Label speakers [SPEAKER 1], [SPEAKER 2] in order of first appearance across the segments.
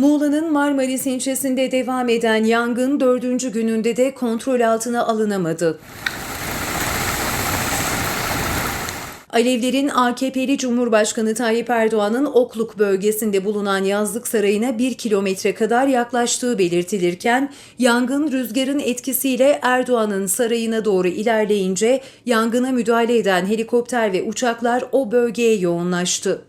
[SPEAKER 1] Muğla'nın Marmaris ilçesinde devam eden yangın dördüncü gününde de kontrol altına alınamadı. Alevlerin AKP'li Cumhurbaşkanı Tayyip Erdoğan'ın Okluk bölgesinde bulunan yazlık sarayına bir kilometre kadar yaklaştığı belirtilirken, yangın rüzgarın etkisiyle Erdoğan'ın sarayına doğru ilerleyince yangına müdahale eden helikopter ve uçaklar o bölgeye yoğunlaştı.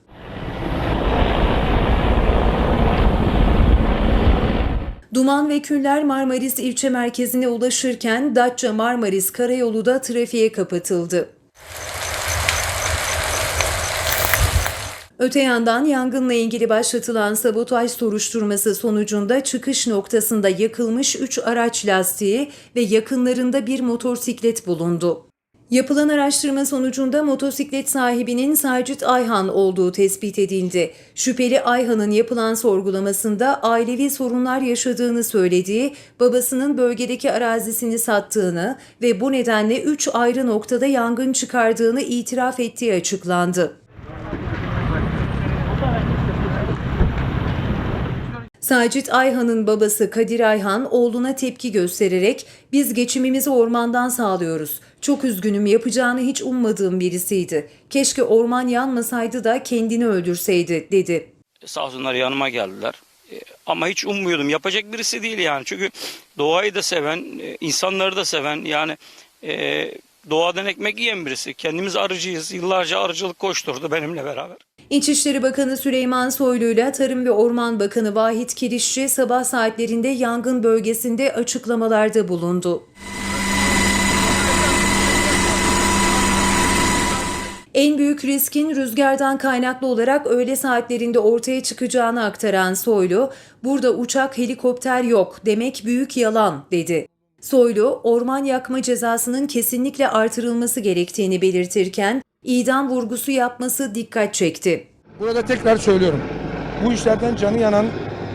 [SPEAKER 1] Duman ve küller Marmaris ilçe merkezine ulaşırken Datça Marmaris karayolu da trafiğe kapatıldı. Öte yandan yangınla ilgili başlatılan sabotaj soruşturması sonucunda çıkış noktasında yakılmış 3 araç lastiği ve yakınlarında bir motosiklet bulundu. Yapılan araştırma sonucunda motosiklet sahibinin Sacit Ayhan olduğu tespit edildi. Şüpheli Ayhan'ın yapılan sorgulamasında ailevi sorunlar yaşadığını söylediği, babasının bölgedeki arazisini sattığını ve bu nedenle 3 ayrı noktada yangın çıkardığını itiraf ettiği açıklandı. Sacit Ayhan'ın babası Kadir Ayhan oğluna tepki göstererek biz geçimimizi ormandan sağlıyoruz. Çok üzgünüm yapacağını hiç ummadığım birisiydi. Keşke orman yanmasaydı da kendini öldürseydi dedi.
[SPEAKER 2] Sağ olsunlar yanıma geldiler. E, Ama hiç ummuyordum. Yapacak birisi değil yani. Çünkü doğayı da seven, e, insanları da seven yani e, doğadan ekmek yiyen birisi. Kendimiz arıcıyız. Yıllarca arıcılık koşturdu benimle beraber.
[SPEAKER 1] İçişleri Bakanı Süleyman Soylu ile Tarım ve Orman Bakanı Vahit Kirişçi sabah saatlerinde yangın bölgesinde açıklamalarda bulundu. En büyük riskin rüzgardan kaynaklı olarak öğle saatlerinde ortaya çıkacağını aktaran Soylu, burada uçak helikopter yok demek büyük yalan dedi. Soylu, orman yakma cezasının kesinlikle artırılması gerektiğini belirtirken, idam vurgusu yapması dikkat çekti.
[SPEAKER 3] Burada tekrar söylüyorum. Bu işlerden canı yanan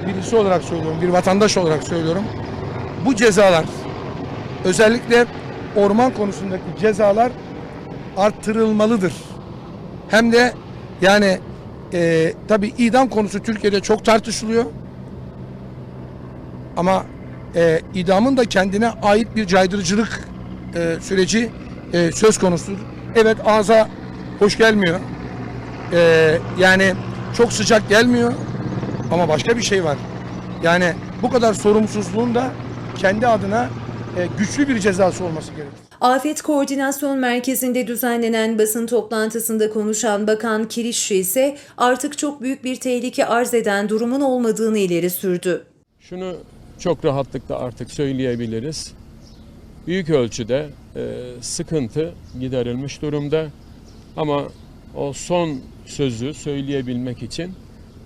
[SPEAKER 3] birisi olarak söylüyorum, bir vatandaş olarak söylüyorum. Bu cezalar özellikle orman konusundaki cezalar arttırılmalıdır. Hem de yani e, tabi idam konusu Türkiye'de çok tartışılıyor. Ama e, idamın da kendine ait bir caydırıcılık e, süreci e, söz konusudur. Evet ağza hoş gelmiyor. Ee, yani çok sıcak gelmiyor ama başka bir şey var. Yani bu kadar sorumsuzluğun da kendi adına e, güçlü bir cezası olması gerekir.
[SPEAKER 1] Afet Koordinasyon Merkezi'nde düzenlenen basın toplantısında konuşan Bakan Kirişçi ise artık çok büyük bir tehlike arz eden durumun olmadığını ileri sürdü.
[SPEAKER 4] Şunu çok rahatlıkla artık söyleyebiliriz. Büyük ölçüde sıkıntı giderilmiş durumda. Ama o son sözü söyleyebilmek için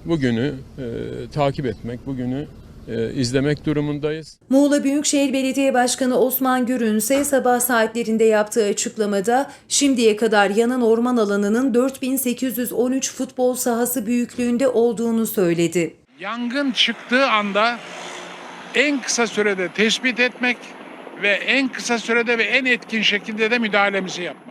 [SPEAKER 4] bugünü e, takip etmek, bugünü e, izlemek durumundayız.
[SPEAKER 1] Muğla Büyükşehir Belediye Başkanı Osman Gürün ise sabah saatlerinde yaptığı açıklamada şimdiye kadar yanan orman alanının 4813 futbol sahası büyüklüğünde olduğunu söyledi.
[SPEAKER 5] Yangın çıktığı anda en kısa sürede tespit etmek ve en kısa sürede ve en etkin şekilde de müdahalemizi yapmak.